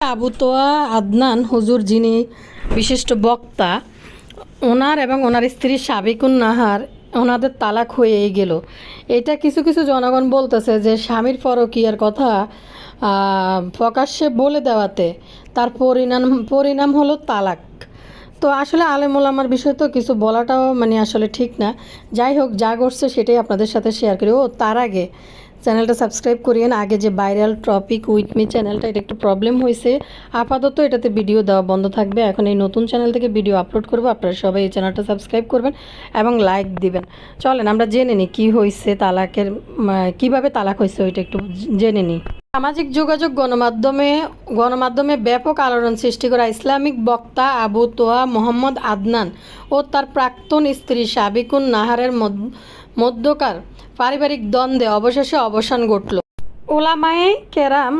আবু তোয়া আদনান হুজুর যিনি বিশিষ্ট বক্তা, ওনার এবং ওনার স্ত্রী সাবিকুন নাহার, ওনাদের তালাক হয়েই গেল। এটা কিছু কিছু জনগণ বলতেছে যে, স্বামীর পরকীয়ার কথা প্রকাশ্যে বলে দেওয়াতে তার পরিণাম পরিণাম হলো তালাক। তো আসলে আলেমুল আমার বিষয় তো কিছু বলাটাও মানে আসলে ঠিক না। যাই হোক, যা ঘটছে সেটাই আপনাদের সাথে শেয়ার করি। ও, তার আগে চ্যানেলটা সাবস্ক্রাইব করিয়েন। আগে যে ভাইরাল টপিক উইথ মি চ্যানেলটা, এটা একটু প্রবলেম হয়েছে আপাতত এটাতে ভিডিও দেওয়া বন্ধ থাকবে। এখন এই নতুন চ্যানেল থেকে ভিডিও আপলোড করব। আপনারা সবাই এই চ্যানেলটা সাবস্ক্রাইব করবেন এবং লাইক দিবেন। চলেন, আমরা জেনে নিই কী হয়েছে তালাকের কীভাবে তালাক হয়েছে ওইটা একটু জেনে নিই সামাজিক যোগাযোগ গণমাধ্যমে গণমাধ্যমে ব্যাপক আলোড়ন সৃষ্টি করা ইসলামিক বক্তা আবু তোয়া মোহাম্মদ আদনান ও তার প্রাক্তন স্ত্রী সাবিকুন নাহারের মধ্য- মধ্যকার পারিবারিক দ্বন্দ্বে অবশেষে অবসান ঘটল। ওলামায়ে কেরাম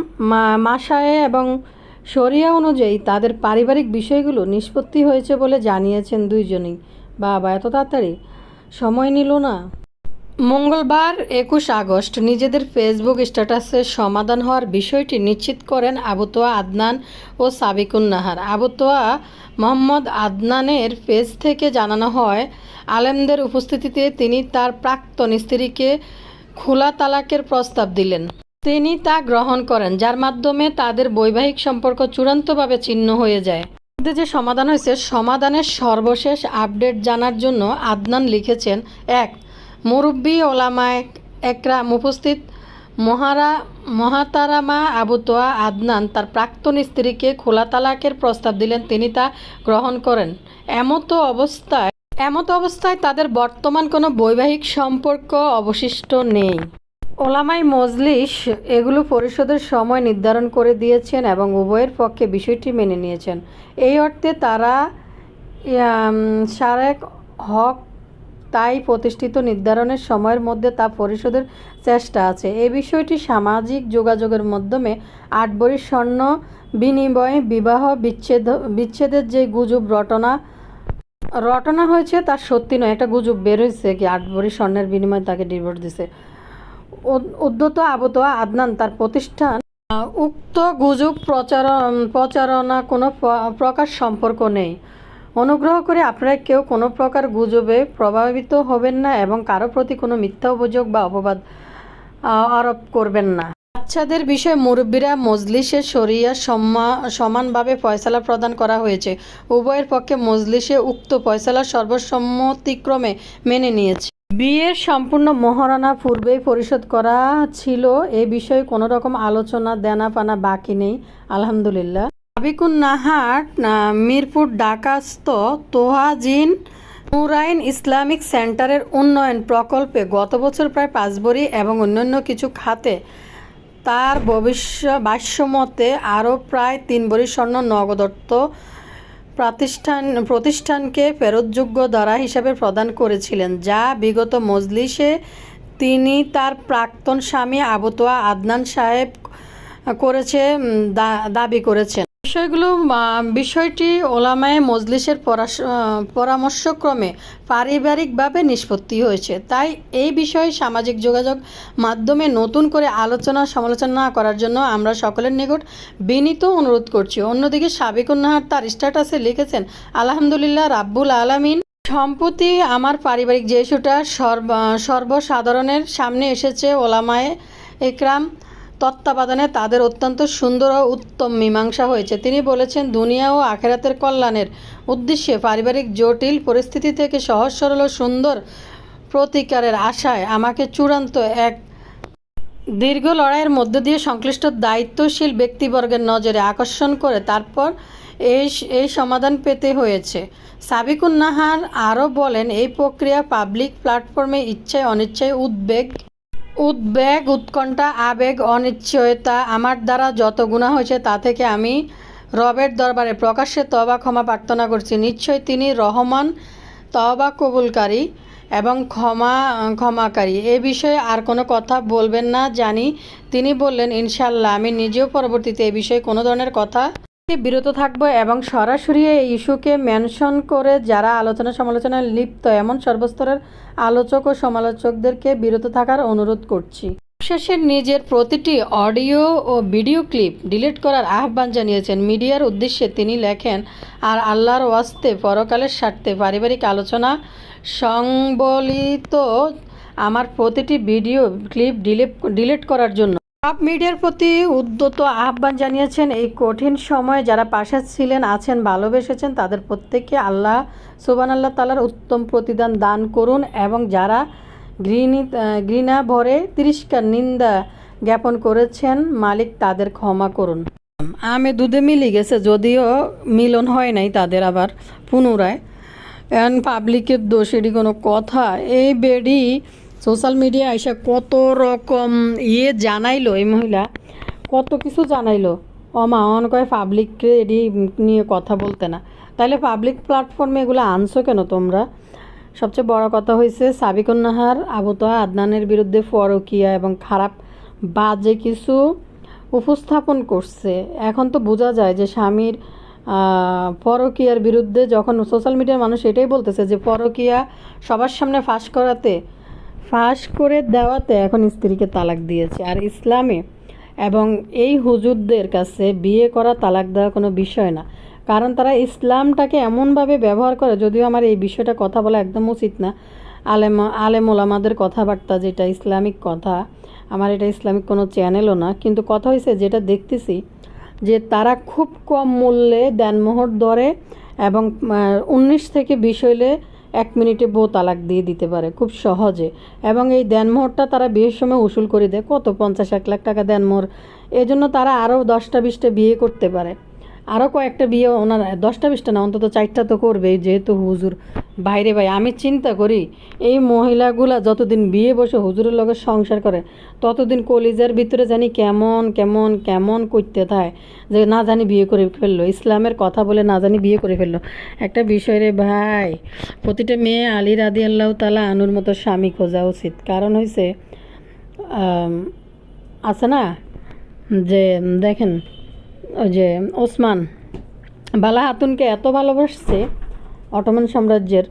মাসায়ে এবং শরিয়া অনুযায়ী তাদের পারিবারিক বিষয়গুলো নিষ্পত্তি হয়েছে বলে জানিয়েছেন দুইজনেই। বাবা, এত তাড়াতাড়ি? সময় নিল না। মঙ্গলবার একুশ আগস্ট নিজেদের ফেসবুক স্ট্যাটাসে সমাধান হওয়ার বিষয়টি নিশ্চিত করেন আবুতোয়া আদনান ও সাবিকুন নাহার। আবুতোয়া মোহাম্মদ আদনানের পেজ থেকে জানানো হয়, আলেমদের উপস্থিতিতে তিনি তার প্রাক্তন স্ত্রীকে খোলা তালাকের প্রস্তাব দিলেন। তিনি তা গ্রহণ করেন, যার মাধ্যমে তাদের বৈবাহিক সম্পর্ক চূড়ান্তভাবে চিহ্ন হয়ে যায়। যে সমাধান হয়েছে, সমাধানের সর্বশেষ আপডেট জানার জন্য আদনান লিখেছেন, এক মুরব্বী ওলামায় একরাম উপস্থিত। মহারা, মহাতারামা আবুতোয়া আদনান তার প্রাক্তন স্ত্রীকে খোলা তালাকের প্রস্তাব দিলেন। তিনি তা গ্রহণ করেন। এমতো অবস্থায়, এমত অবস্থায় তাদের বর্তমান কোনো বৈবাহিক সম্পর্ক অবশিষ্ট নেই। ওলামাই মজলিস এগুলো পরিষদের সময় নির্ধারণ করে দিয়েছেন এবং উভয়ের পক্ষে বিষয়টি মেনে নিয়েছেন। এই অর্থে তারা শারেক হক তাই প্রতিষ্ঠিত নির্ধারণের সময়ের মধ্যে তা পরিশোধের চেষ্টা আছে। এই বিষয়টি সামাজিক যোগাযোগের মাধ্যমে আট ভরি স্বর্ণ বিনিময়ে বিবাহ বিচ্ছেদ, বিচ্ছেদের যে গুজব রটনা রটনা হয়েছে তা সত্যি নয়, একটা গুজব বের হয়েছে কি আট ভরি স্বর্ণের বিনিময়ে তাকে ডিভোর্স দিছে। উদ- উদ্যত আবতোয়া আদনান তার প্রতিষ্ঠান উক্ত গুজব প্রচার প্রচারণা কোনো প্র- প্রকার সম্পর্ক নেই। অনুগ্রহ করে আপনারা কেউ কোনো প্রকার গুজবে প্রভাবিত হবেন না এবং কারও প্রতি কোনো মিথ্যা অভিযোগ বা অপবাদ আরোপ করবেন না। বাচ্চাদের বিষয়ে মুরব্বীরা মজলিসে সম্মা- সমানভাবে ফয়সালা প্রদান করা হয়েছে। উভয়ের পক্ষে মজলিসে উক্ত ফয়সালা সর্বসম্মতিক্রমে মেনে নিয়েছে। বিয়ের সম্পূর্ণ মহারণা পূর্বেই পরিশোধ করা ছিল। এ বিষয়ে কোনো রকম আলোচনা দেনা পানা বাকি নেই। আলহামদুলিল্লাহ। সাবিকুন নাহার মিরপুর ঢাকাস্থ তোহাজিন নুরাইন ইসলামিক সেন্টারের উন্নয়ন প্রকল্পে গত বছর প্রায় পাঁচ বড়ি এবং অন্যান্য কিছু খাতে তার ভবিষ্য ভাষ্যমতে আরও প্রায় তিন বড়ি স্বর্ণ নগদত্ত প্রতিষ্ঠান, প্রতিষ্ঠানকে ফেরতযোগ্য দ্বারা হিসাবে প্রদান করেছিলেন, যা বিগত মজলিসে তিনি তার প্রাক্তন স্বামী আবুতোয়া আদনান সাহেব করেছে দাবি করেছেন। বিষয়গুলো বিষয়টি ওলামায়ে মজলিসের পরামর্শক্রমে পারিবারিকভাবে নিষ্পত্তি হয়েছে। তাই এই বিষয়ে সামাজিক যোগাযোগ মাধ্যমে নতুন করে আলোচনা, সমালোচনা করার জন্য আমরা সকলের নিকট বিনীত অনুরোধ করছি। অন্যদিকে সাবেক নাহার তার স্ট্যাটাসে লিখেছেন, আলহামদুলিল্লাহ রাব্বুল আলামিন। সম্প্রতি আমার পারিবারিক যে সর্ব সর্বসাধারণের সামনে এসেছে ওলামায়ে একরাম। তত্ত্বাবধানে তাদের অত্যন্ত সুন্দর ও উত্তম মীমাংসা হয়েছে। তিনি বলেছেন, দুনিয়া ও আখেরাতের কল্যাণের উদ্দেশ্যে পারিবারিক জটিল পরিস্থিতি থেকে সহজ, সরল ও সুন্দর প্রতিকারের আশায় আমাকে চূড়ান্ত এক দীর্ঘ লড়াইয়ের মধ্য দিয়ে সংশ্লিষ্ট দায়িত্বশীল ব্যক্তিবর্গের নজরে আকর্ষণ করে তারপর এই এই সমাধান পেতে হয়েছে। সাবিকুন নাহার আরও বলেন, এই প্রক্রিয়া পাবলিক প্ল্যাটফর্মে ইচ্ছায় অনিচ্ছায় উদ্বেগ উদ্বেগ, উৎকণ্ঠা, আবেগ, অনিশ্চয়তা আমার দ্বারা যত গুণা হয়েছে তা থেকে আমি রবের দরবারে প্রকাশ্যে তবা ক্ষমা, প্রার্থনা করছি। নিশ্চয় তিনি রহমান তবা কবুলকারী এবং ক্ষমা, ক্ষমাকারী। এ বিষয়ে আর কোনো কথা বলবেন না। জানি তিনি বললেন ইনশাল্লাহ আমি নিজেও পরবর্তীতে এ বিষয়ে কোনো ধরনের কথা বিরত থাকব এবং সরাসরি এই ইস্যুকে মেনশন করে যারা আলোচনা সমালোচনায় লিপ্ত, এমন সর্বস্তরের আলোচক ও সমালোচকদেরকে বিরত থাকার অনুরোধ করছি। শেষে নিজের প্রতিটি অডিও ও ভিডিও ক্লিপ ডিলিট করার আহ্বান জানিয়েছেন। মিডিয়ার উদ্দেশ্যে তিনি লেখেন, আর আল্লাহর ওয়াস্তে পরকালের স্বার্থে পারিবারিক আলোচনা সংবলিত আমার প্রতিটি ভিডিও ক্লিপ ডিলিট ডিলিট করার জন্য। সব মিডিয়ার প্রতি উদ্যত আহ্বান জানিয়েছেন এই কঠিন সময়ে যারা পাশে ছিলেন, আছেন, ভালোবেসেছেন, তাদের প্রত্যেককে আল্লাহ সুবান আল্লাহ তালার উত্তম প্রতিদান দান করুন এবং যারা ঘৃণী ঘৃণা ভরে তিরস্কার নিন্দা জ্ঞাপন করেছেন, মালিক তাদের ক্ষমা করুন। আমে দুধে মিলে গেছে, যদিও মিলন হয় নাই তাদের আবার পুনরায়। পাবলিকের দোষ, এটি কোনো কথা। এই বেডি সোশ্যাল মিডিয়া এসে কত রকম ইয়ে জানাইলো এই মহিলা, কত কিছু জানাইলো। অমা অন কয় পাবলিককে এটি নিয়ে কথা বলতে না। তাহলে পাবলিক প্ল্যাটফর্মে এগুলো আনছো কেন তোমরা? সবচেয়ে বড় কথা হয়েছে সাবিকুন নাহার আবুতোয়া আদনানের বিরুদ্ধে ফরকিয়া এবং খারাপ বাজে কিছু উপস্থাপন করছে। এখন তো বোঝা যায় যে স্বামীর পরকীয়ার বিরুদ্ধে যখন সোশ্যাল মিডিয়ার মানুষ এটাই বলতেছে যে পরকীয়া সবার সামনে ফাঁস করাতে ফাঁস করে দেওয়াতে এখন স্ত্রীকে তালাক দিয়েছে। আর ইসলামে এবং এই হুজুরদের কাছে বিয়ে করা, তালাক দেওয়া কোনো বিষয় না। কারণ তারা ইসলামটাকে এমনভাবে ব্যবহার করে, যদিও আমার এই বিষয়টা কথা বলা একদম উচিত না। আলেম আলেম ওলামাদের কথাবার্তা যেটা ইসলামিক কথা, আমার এটা ইসলামিক কোনো চ্যানেলও না। কিন্তু কথা হয়েছে যেটা দেখতেছি, যে তারা খুব কম মূল্যে দেনমোহর দরে এবং উনিশ থেকে বিশ হইলে এক মিনিটে বউ তালাক দিয়ে দিতে পারে, খুব সহজে। এবং এই দেনমোহরটা তারা বিয়ের সময় উসুল করে দেয়। কত? পঞ্চাশ, এক লাখ টাকা দেনমোহর। এই জন্য তারা আরও দশটা বিশটা বিয়ে করতে পারে। আরও কয়েকটা বিয়ে ওনার, দশটা বিশটা না, অন্তত চারটা তো করবেই যেহেতু হুজুর। বাইরে ভাই, আমি চিন্তা করি, এই মহিলাগুলা যতদিন বিয়ে বসে হুজুরের লগে সংসার করে, ততদিন কলিজার ভিতরে জানি কেমন কেমন কেমন করতে থাকে, যে না জানি বিয়ে করে ফেলল, ইসলামের কথা বলে না জানি বিয়ে করে ফেলল। একটা বিষয় রে ভাই, প্রতিটা মেয়ে আলী রাদি আল্লাহ তালা আনুর মতো স্বামী খোঁজা উচিত। কারণ হয়েছে আছে না? যে, দেখেন ওই যে ওসমান, বালা হাতুনকে এত ভালোবাসছে অটোমান সাম্রাজ্যের,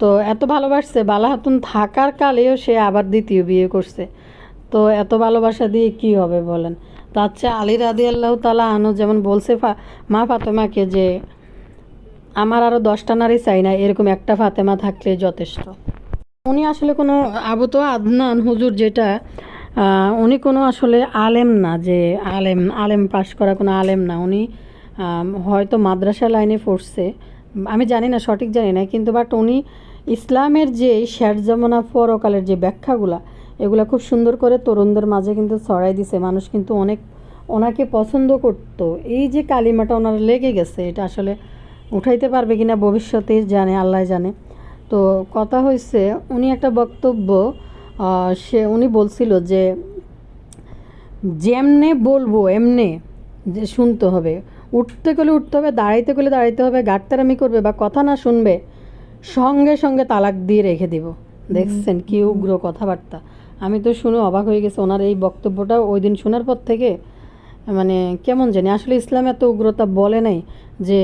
তো এত ভালোবাসছে বালা হাতুন থাকার কালেও সে আবার দ্বিতীয় বিয়ে করছে। তো এত ভালোবাসা দিয়ে কি হবে বলেন? তার চেয়ে আলী রাদি আল্লাহ তালা আনু যেমন বলছে মা ফাতেমাকে যে আমার আরও দশটা নারী চাই না, এরকম একটা ফাতেমা থাকলে যথেষ্ট। উনি আসলে কোনো আবু তো আদনান হুজুর যেটা উনি কোনো আসলে আলেম না যে আলেম আলেম পাশ করা কোনো আলেম না। উনি হয়তো মাদ্রাসা লাইনে পড়ছে। আমি জানি না, সঠিক জানি না, কিন্তু বাট উনি ইসলামের যে শের জমানা পরকালের যে ব্যাখ্যাগুলা, এগুলা খুব সুন্দর করে তরুণদের মাঝে কিন্তু ছড়াই দিছে। মানুষ কিন্তু অনেক ওনাকে পছন্দ করতো। এই যে কালিমাটা ওনার লেগে গেছে, এটা আসলে উঠাইতে পারবে কিনা ভবিষ্যতে জানে, আল্লাহ জানে। তো কথা হয়েছে উনি একটা বক্তব্য সে উনি বলছিল যে যেমনে বলব এমনে যে শুনতে হবে। উঠতে গেলে উঠতে হবে দাঁড়াইতে গেলে দাঁড়াইতে হবে গাটতারামি করবে বা কথা না শুনবে সঙ্গে সঙ্গে তালাক দিয়ে রেখে দিব। দেখছেন কি উগ্র কথাবার্তা। আমি তো শুনে অবাক হয়ে গেছে ওনার এই বক্তব্যটা ওই দিন শোনার পর থেকে মানে কেমন জানি আসলে ইসলাম এত উগ্রতা বলে নাই যে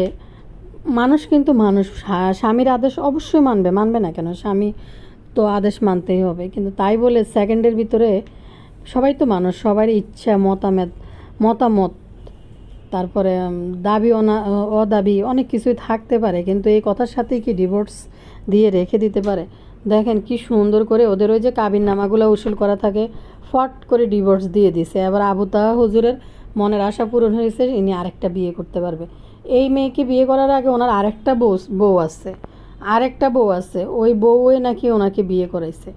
মানুষ কিন্তু মানুষ স্বামীর আদেশ অবশ্যই মানবে মানবে না কেন? স্বামী তো আদেশ মানতেই হবে। কিন্তু তাই বলে সেকেন্ডের ভিতরে সবাই তো মানুষ, সবারই ইচ্ছা, মতামত মতামত। তারপরে দাবি, অনা অদাবি অনেক কিছুই থাকতে পারে, কিন্তু এই কথার সাথেই কি ডিভোর্স দিয়ে রেখে দিতে পারে? দেখেন কি সুন্দর করে ওদের ওই যে কাবিন নামাগুলো উসুল করা থাকে, ফট করে ডিভোর্স দিয়ে দিছে। এবার আবু তাহা হুজুরের মনের আশা পূরণ হয়েছে, ইনি আরেকটা বিয়ে করতে পারবে। এই মেয়েকে বিয়ে করার আগে ওনার আরেকটা বউ বউ আছে। আরেকটা বউ আছে, ওই বউয়ে নাকি ওনাকে বিয়ে করাইছে।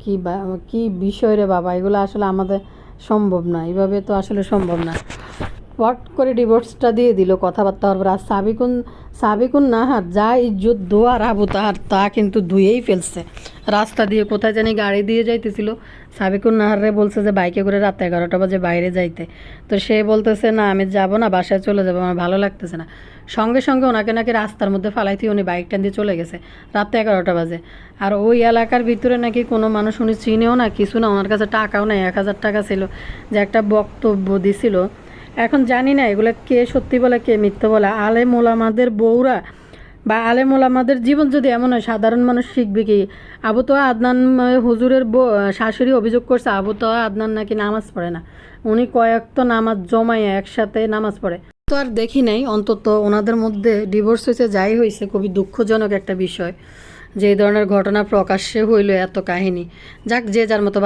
কি বা, কী বিষয় রে বাবা, এগুলো আসলে আমাদের সম্ভব না এইভাবে তো আসলে সম্ভব না। পট করে ডিভোর্সটা দিয়ে দিল কথাবার্তা হওয়ার পর, আর সাবিকুন সাবিকুন নাহার যা ইজ্জত দোয়ার আবু তাহার তা কিন্তু ধুয়েই ফেলছে। রাস্তা দিয়ে কোথায় জানি গাড়ি দিয়ে যাইতেছিল। সাবিকুন নাহারে বলছে যে, বাইকে করে রাত এগারোটা বাজে বাইরে যাইতে। তো সে বলতেছে, না, আমি যাব না, বাসায় চলে যাব, আমার ভালো লাগতেছে না। সঙ্গে সঙ্গে ওনাকে নাকি রাস্তার মধ্যে ফালাইতে উনি বাইকটা দিয়ে চলে গেছে রাত্রে এগারোটা বাজে। আর ওই এলাকার ভিতরে নাকি কোনো মানুষ উনি চিনেও না, কিছু না, ওনার কাছে টাকাও নাই, এক হাজার টাকা ছিল যে একটা বক্তব্য দিছিল। এখন জানি না, এগুলো কে সত্যি বলে, কে মিথ্যে বলে। আলে মোলামাদের বউরা বা আলেমুল আমাদের জীবন যদি এমন হয়, সাধারণ মানুষ শিখবে কি? আবু তো আদনান হুজুরের শাশুড়ি অভিযোগ করছে, আবু তো আদনান নাকি নামাজ পড়ে না। উনি কয়েক তো নামাজ জমায় একসাথে নামাজ পড়ে। তো আর দেখি নাই, অন্তত ওনাদের মধ্যে ডিভোর্স হয়েছে, যাই হয়েছে, খুবই দুঃখজনক একটা বিষয়। যে ধরনের ঘটনা প্রকাশ্যে হইল এত কাহিনী। যাক, যে যার মতো